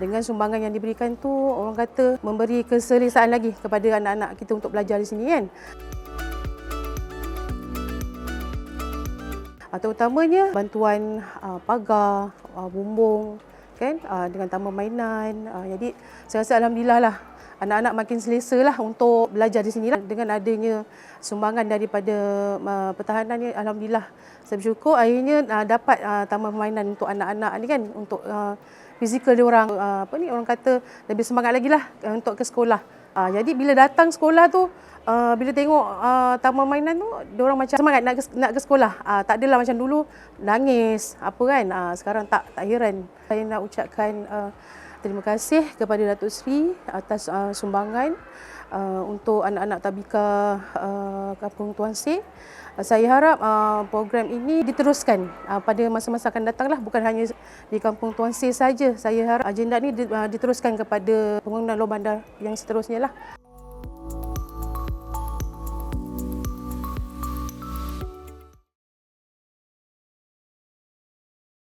Dengan sumbangan yang diberikan tu orang kata memberi keselesaan lagi kepada anak-anak kita untuk belajar di sini kan. Uh, terutamanya bantuan uh, pagar, uh, bumbung uh, dengan taman mainan. Uh, jadi saya rasa alhamdulillah lah anak-anak makin selesa lah untuk belajar di sini lah. Dengan adanya sumbangan daripada uh, pertahanan ni alhamdulillah saya bersyukur akhirnya uh, dapat uh, taman permainan untuk anak-anak ni kan untuk uh, fizikal dia orang uh, apa ni orang kata lebih semangat lagi lah uh, untuk ke sekolah. Uh, jadi bila datang sekolah tu uh, bila tengok uh, taman mainan tu orang macam semangat nak ke, nak ke sekolah. Uh, tak adalah macam dulu nangis apa kan. Uh, sekarang tak tak heran. Saya nak ucapkan uh, terima kasih kepada Datuk Seri atas uh, sumbangan uh, untuk anak-anak tabika uh, Kampung Tuan Seh. Uh, saya harap uh, program ini diteruskan uh, pada masa-masa akan datang lah bukan hanya di Kampung Tuan Seh saja. Saya harap agenda ini uh, diteruskan kepada pengguna luar bandar yang seterusnya lah.